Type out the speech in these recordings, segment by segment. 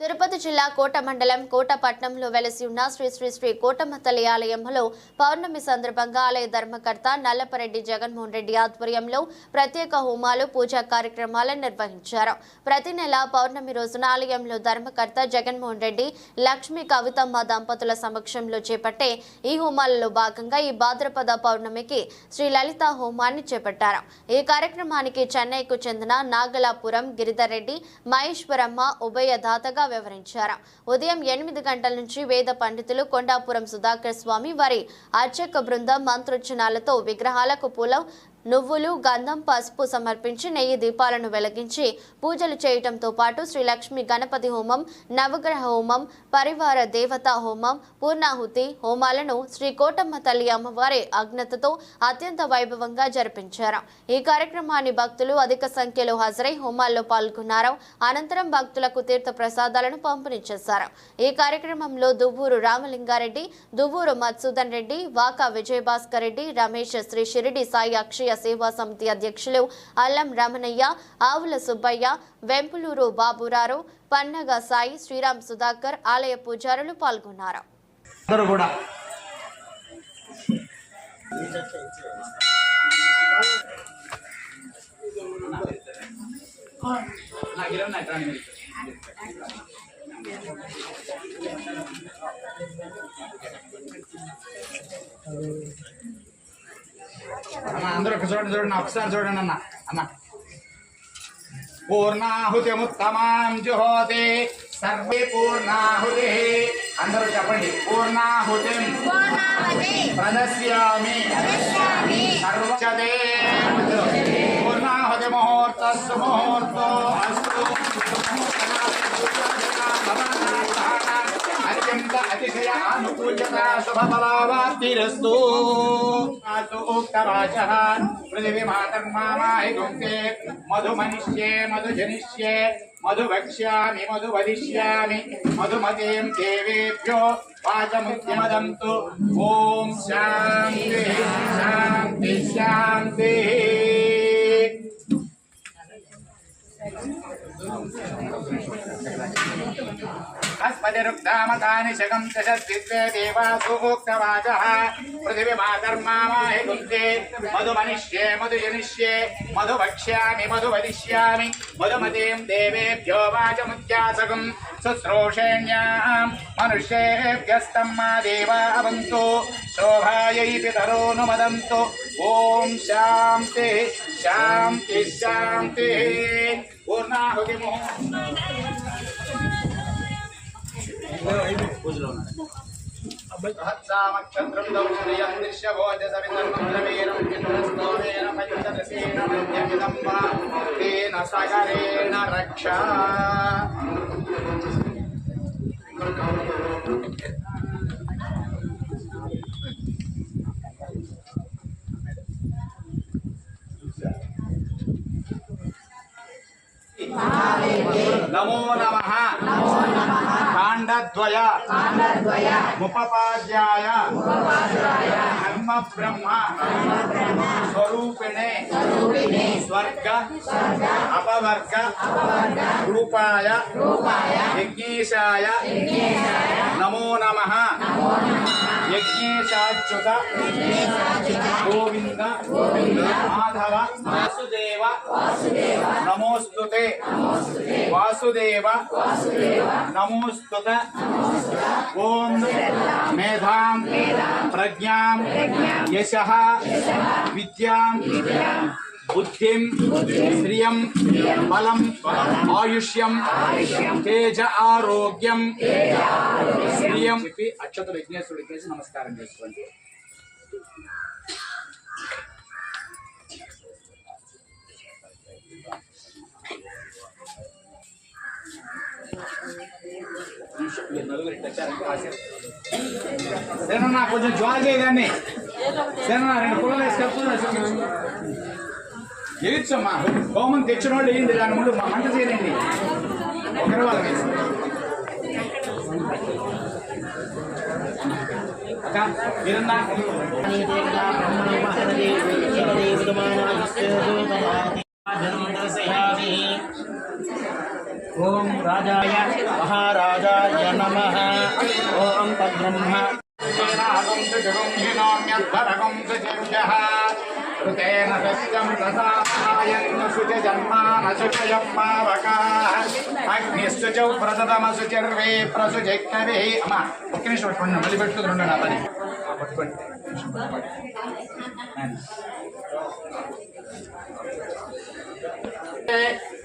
తిరుపతి జిల్లా కోట మండలం కోటపట్నంలో వెలసి ఉన్న శ్రీ శ్రీ శ్రీ కోటమ్మ తల్లి ఆలయంలో పౌర్ణమి సందర్భంగా ఆలయ ధర్మకర్త నల్లపరెడ్డి జగన్మోహన్ రెడ్డి ఆధ్వర్యంలో ప్రత్యేక హోమాలు పూజా కార్యక్రమాలను నిర్వహించారు. ప్రతి నెల పౌర్ణమి రోజున ఆలయంలో ధర్మకర్త జగన్మోహన్ రెడ్డి లక్ష్మి కవితమ్మ దంపతుల సమక్షంలో చేపట్టే ఈ హోమాలలో భాగంగా ఈ భాద్రపద పౌర్ణమికి శ్రీ లలిత హోమాన్ని చేపట్టారు. ఈ కార్యక్రమానికి చెన్నైకు చెందిన నాగలాపురం గిరిధర్ రెడ్డి మహేశ్వరమ్మ ఉభయదాతగా వివరించారు. ఉదయం ఎనిమిది గంటల నుంచి వేద పండితులు కొండాపురం సుధాకర్ స్వామి వారి అర్చక బృందం మంత్రోచ్చనాలతో విగ్రహాలకు పూల నువ్వులు గంధం పసుపు సమర్పించి నెయ్యి దీపాలను వెలిగించి పూజలు చేయటంతో పాటు శ్రీ లక్ష్మి గణపతి హోమం నవగ్రహ హోమం పరివార దేవతా హోమం పూర్ణాహుతి హోమాలను శ్రీ కోటమ్మ తల్లి అమ్మవారి అజ్ఞతతో అత్యంత వైభవంగా జరిపించారు. ఈ కార్యక్రమాన్ని భక్తులు అధిక సంఖ్యలో హాజరై హోమాల్లో పాల్గొన్నారు. అనంతరం భక్తులకు తీర్థ ప్రసాదాలను పంపిణీ చేశారు. ఈ కార్యక్రమంలో దువ్వూరు రామలింగారెడ్డి దువ్వూరు మధుసూదన్ రెడ్డి వాకా విజయభాస్కర్ రెడ్డి రమేష్ శ్రీ షిరిడి సాయి అక్షయ సేవా సమితి అధ్యక్షులు అల్లం రమణయ్య ఆవుల సుబ్బయ్య వెంపులూరు బాబురారు పన్నగ సాయి శ్రీరామ్ సుధాకర్ ఆలయ పూజారులు పాల్గొన్నారు. నాకు ఇరవై నాకు రాని అన్న అందరూ ఒక చూడండి చూడండి ఒకసారి చూడండి అన్న అన్న పూర్ణాహుతిముత్తమాం జుహోతి సర్వే పూర్ణాహుతి. అందరూ చెప్పండి పూర్ణాహుతిం ప్రదస్యామి సర్వచదే పూర్ణాహుతి ముహూర్త సుముహూర్తో అస్తు అత్యంత శుభఫలావాప్తిరస్తు అస్తు ఉక్తవాచః పృథివీ మధుమనిష్యే మధుజనిష్యే మధు వక్ష్యామి మధు వదిష్యామి. మధుమతీం దేవేభ్యో వాచముద్యమదంతు. ఓం శాంతి శాంతి శాంతి. अस्मदिरुक्तामतानि शकं दशद्विद्वे देवासूक्तवाचः पृथिवी मातर्मामाहि कुन्ते मधुमनिष्ये, मधुजनिष्ये मधु वक्ष्यामि मधु वदिष्यामि मधुमतीं देवेभ्यो वाचमुद्यासकं। शुश्रूषेण्यां मनुष्येभ्यस्तं मा देवा अवन्तु। शोभायै पितरो नुमदन्तु। ॐ शान्तिः शान्तिः शान्तिः। पूर्णाहुतिमुहूर्तम् तेन सगरेण रक्षा నమో నమ కాండద్వయ. ముపపాధ్యాయ. ధర్మ బ్రహ్మ స్వరూపిణే. స్వర్గ. అపవర్గ. రూపాయ. యజ్ఞేశాయ. నమో నమ. యజ్ఞేశాచ్యుత. మాధవ వాసుదేవ. నమోస్తుతే. వాసుదేవ. నమోస్తుత. ఓం మేధాం. ప్రజ్ఞాం. యశ. విద్యాం. బుద్ధిం. శ్రియం. బలం. ఆయుష్యం. తేజ ఆరోగ్యం. శ్రియం. చెప్పి అక్షతులు యజ్ఞేశ్వరుడికి వేసి నమస్కారం చేసుకోండి. సేనన్నా కొంచెం జ్వాల చేయదాన్ని సేనన్నా రెండు పుల్లలు వేసుకెళ్తున్నా వేయచ్చమ్మా హోమం తెచ్చిన వాళ్ళు ఏంది? దాని ముందు మా మంట చేయండి ఒకరి వాళ్ళ అక్క మీరన్నా? జన్మ ఓం రాజాయ మహారాజాయ నమ. ఓం పద్బ్రహ్మ ృతేన సత్యం ప్రసాయన్న శుచ జన్మాన శుచయం పావకాః అగ్నిశుచౌ ప్రసదమశుచిర్వే ఒక్క నిమిషం పట్టుకోండి మళ్ళీ పెట్టుకుని ఉండండి పని. పట్టుకోండి.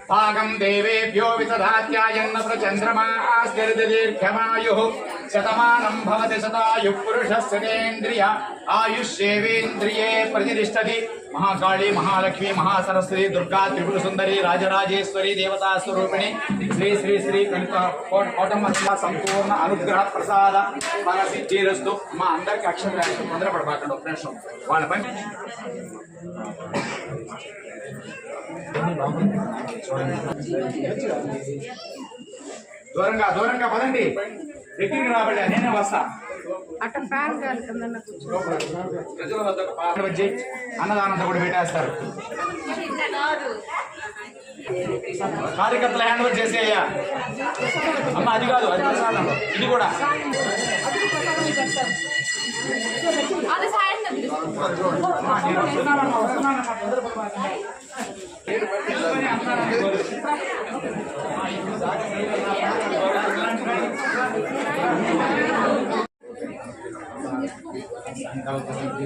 భాగం దేవేభ్యో వితదాత్యాయన్న ప్రచంద్రమాస్తిర్దీర్ఘమాయు శతమానం భవతి శతాయు పురుషస్యేంద్రియ ఆయుష్యేవేంద్రియే ప్రతిష్టతి మహాకాళి మహాలక్ష్మి మహాసరస్వతి దుర్గా త్రిపుర సుందరి రాజరాజేశ్వరి దేవతా స్వరూపిణి శ్రీ శ్రీ శ్రీ కనుక కోటమ్మ సంపూర్ణ అనుగ్రహ ప్రసాద మనసి చేరుస్తూ మా అందరికి అక్షర తొందరపడబాకండి ఒక నిమిషం. వాళ్ళ పని దూరంగా దూరంగా పదండి. దగ్గరికి రాబడి నేనే వస్తా. అన్నదానంతో కూడా పెట్టేస్తారు. కార్యకర్తలు హ్యాండ్ ఓవర్ చేసేయ్యా. అమ్మ అది కాదు అది ప్రసాదం ఇది కూడా. వస్తున్నానమ్మా kalau terhenti